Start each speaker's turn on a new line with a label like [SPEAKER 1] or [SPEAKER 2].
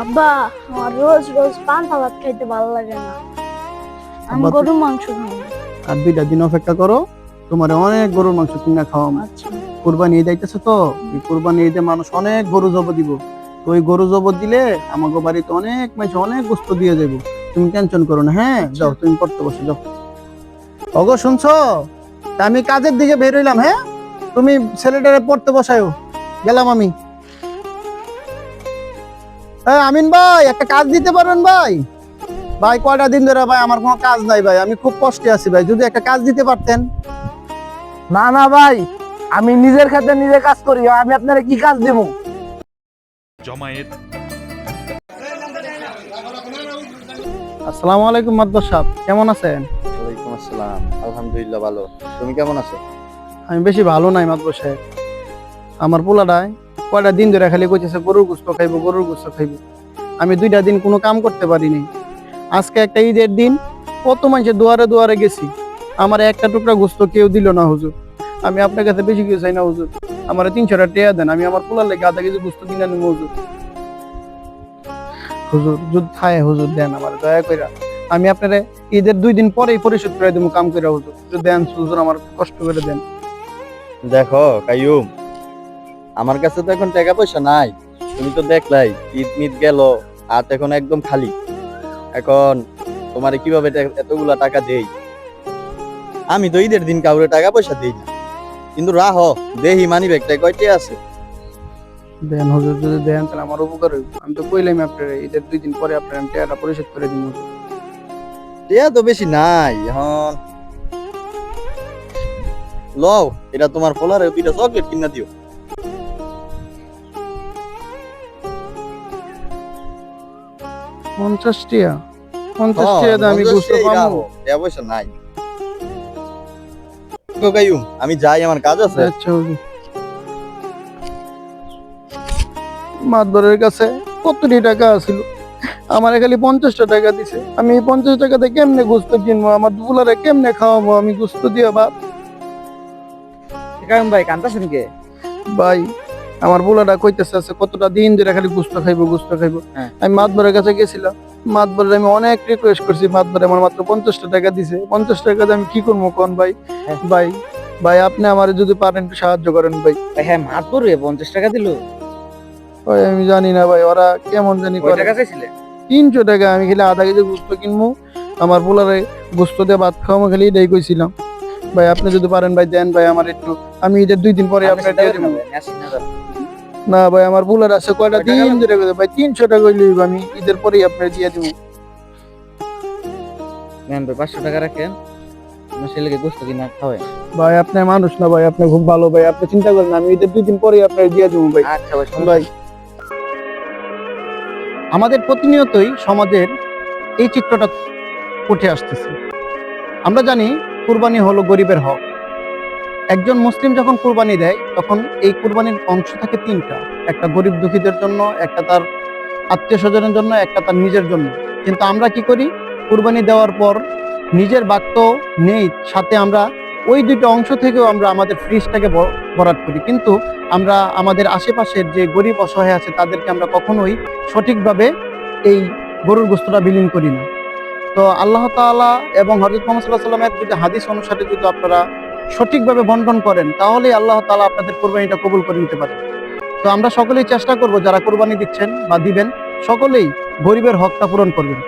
[SPEAKER 1] আব্বা আমার রোজ রোজ পান্তা ভাত খাইতে ভালো লাগে না। আমি
[SPEAKER 2] আব্বা
[SPEAKER 1] মাংস খাই।
[SPEAKER 2] আর দুইটা দিন অপেক্ষা করো তোমার অনেক গরুর মাংস কিনা খাওয়াম
[SPEAKER 1] আচ্ছা।
[SPEAKER 2] কুরবানি ঈদ আইতেছে তো এই কুরবানি ঈদে মানুষ অনেক গরু জব দিব। তো ওই গরু জব দিলে আমাকে বাড়িতে অনেক মাইছে অনেক গোস্ত দিয়ে যাব তুমি টেনশন করো না হ্যাঁ? যাও তুমি পড়তে বসে যাও। অগো শুনছো? তা আমি কাজের দিকে বের হইলাম হ্যাঁ? তুমি ছেলেটারে পড়তে বসায়ও গেলাম আমি। হ্যাঁ আমিন ভাই একটা কাজ দিতে পারেন ভাই? ভাই কয়টা দিন ধরে ভাই আমার কোনো কাজ নাই ভাই আমি খুব কষ্টে আছি ভাই যদি একটা কাজ দিতে পারতেন।
[SPEAKER 3] না না ভাই আমি নিজের ক্ষেত্রে নিজে কাজ করি আমি আপনারা কি কাজ দেবো?
[SPEAKER 4] জমায়েত।
[SPEAKER 2] আসসালামু আলাইকুম মাদ্দার সাহেব কেমন আছেন?
[SPEAKER 5] ওয়ালাইকুম আসসালাম আলহামদুলিল্লাহ ভালো। তুমি কেমন আছো?
[SPEAKER 2] আমি বেশি ভালো নাই মাদ্দার সাহেব। আমার পোলাটায় কয়টা দিন ধরে খালি কইতেছে, গরুর গুস্ত খাইবো, গরুর গুস্ত খাইবো। আমি দুইটা দিন কোনো কাম করতে পারিনি। আজকে একটা ঈদের দিন, কত মানুষের দুয়ারে দুয়ারে গেছি। আমার একটা টুকরা গোস্ত কেউ দিল না, হুজুর। আমি আপনার কাছে বেশি কিছু চাই না, হুজুর। আমার তিনশোটা টেয়া দেন, আমি আমার পোলার লেগে আধা কেজি গোস্ত কিনে নেব, হুজুর। হুজুর, যদি হুজুর, দেন আমার, দয়া কইরা। আমি আপনারে ঈদের দুই দিন পরেই পরিশোধ করে দেবো, কাম করে হুজুর। দেন, হুজুর, আমার কষ্ট করে দেন।
[SPEAKER 5] দেখো, কাইয়ুম আমার কাছে তো এখন টাকা পয়সা নাই। তুমি তো দেখলাই ঈদ মিদ গেল হাত এখন একদম খালি। এখন তোমারে কীভাবে এতগুলা টাকা দেই? আমি তো ঈদের দিন কাউরে টাকা পয়সা দেই না। কিন্তু রাহ দেহি মানি ব্যাগটা কয়টি আছে?
[SPEAKER 2] দেন হুজুর যদি দেন তাহলে আমার উপকার হইব। আমি তো কইলাম আপনার ঈদের দুই দিন পরে আপনার আমি টাকাটা পরিশোধ করে দিব হুজুর।
[SPEAKER 5] টিয়া তো বেশি নাই এখন। লও এটা তোমার ফলারে দুইটা চকলেট কিনা দিও।
[SPEAKER 2] পঞ্চাশ টিয়া পঞ্চাশ টিয়া আমি বুঝতে পারব।
[SPEAKER 5] রাহো, নাই। আমি যাই আমার কাজ আছে।
[SPEAKER 2] আচ্ছা মাতবরের কাছে কতটি টাকা আছিল? আমার খালি পঞ্চাশটা টাকা দিছে। আমি এই পঞ্চাশ টাকাতে কেমনে গুস্ত কিনবো? আমার দুপুলারে কেমনে খাওয়াবো? আমি গুস্ত দিয়ে ভাত।
[SPEAKER 3] ভাই কান্তাছেন কে?
[SPEAKER 2] ভাই আমার বুলাটা কইতেছে আছে কতটা দিন ধরে খালি গুস্ত খাইবো গুস্ত খাইবো?
[SPEAKER 3] হ্যাঁ।
[SPEAKER 2] আমি মাতবরের কাছে গেছিলাম। মাতবরের আমি অনেক রিকোয়েস্ট করছি মাতবরে আমার মাত্র পঞ্চাশটা টাকা দিছে। পঞ্চাশ টাকা আমি কি করব কোন ভাই?
[SPEAKER 3] হ্যাঁ।
[SPEAKER 2] ভাই ভাই আপনি আমার যদি পারেন একটু সাহায্য করেন ভাই।
[SPEAKER 3] হ্যাঁ মাত পড়বে পঞ্চাশ টাকা দিল?
[SPEAKER 2] আমি জানি না ভাই ওরা কেমন জানি তিনশো টাকা আমি খালি আধা কেজি গুস্ত কিনবো আমার পোলারে গুস্ত দিয়ে ভাত খাওয়াবো খালি এটাই কইছিলাম। ভাই আপনি যদি পারেন ভাই দেন ভাই আমার একটু আমি ঈদের দুই দিন পরে আপনার দিয়ে দেবো। না ভাই আমার বুলার আছে কয়টা? দিন ধরে গেছে ভাই তিনশো টাকা লইব আমি। ঈদের পরেই আপনার দিয়ে দিব।
[SPEAKER 3] নেন ভাই পাঁচশো টাকা রাখেন। আমার ছেলেকে গোস্ত কিনা খাওয়াই।
[SPEAKER 2] ভাই আপনার মানুষ না ভাই আপনি খুব ভালো ভাই। আপনি চিন্তা করেন আমি ঈদের দুই দিন পরেই আপনার দিয়ে দেবো ভাই।
[SPEAKER 3] আচ্ছা ভাই
[SPEAKER 2] ভাই আমাদের প্রতিনিয়তই সমাজের এই চিত্রটা উঠে আসতেছে। আমরা জানি কুরবানি হলো গরিবের হক। একজন মুসলিম যখন কুরবানি দেয়, তখন এই কুরবানির অংশ থাকে তিনটা। একটা গরিব দুঃখীদের জন্য, একটা তার আত্মীয় স্বজনের জন্য, একটা তার নিজের জন্য। কিন্তু আমরা কি করি? কুরবানি দেওয়ার পর নিজের বাক্য নেই, সাথে আমরা ওই দুটো অংশ থেকেও আমরা আমাদের ফ্রিজটাকে বরাদ করি। কিন্তু আমরা আমাদের আশেপাশের যে গরিব অসহায় আছে, তাদেরকে আমরা কখনোই সঠিকভাবে এই গরুর গোস্তটা বিলীন করি না। তো আল্লাহ তাআলা এবং হজরত মোহাম্মদ সাল্লাহ সাল্লামের যদি হাদিস অনুসারে যদি আপনারা সঠিকভাবে বন্টন করেন, তাহলেই আল্লাহ তালা আপনাদের কোরবানিটা কবুল করে নিতে পারেন তো আমরা সকলেই চেষ্টা করব, যারা কোরবানি দিচ্ছেন বা দিবেন, সকলেই গরিবের হকটা পূরণ করবেন।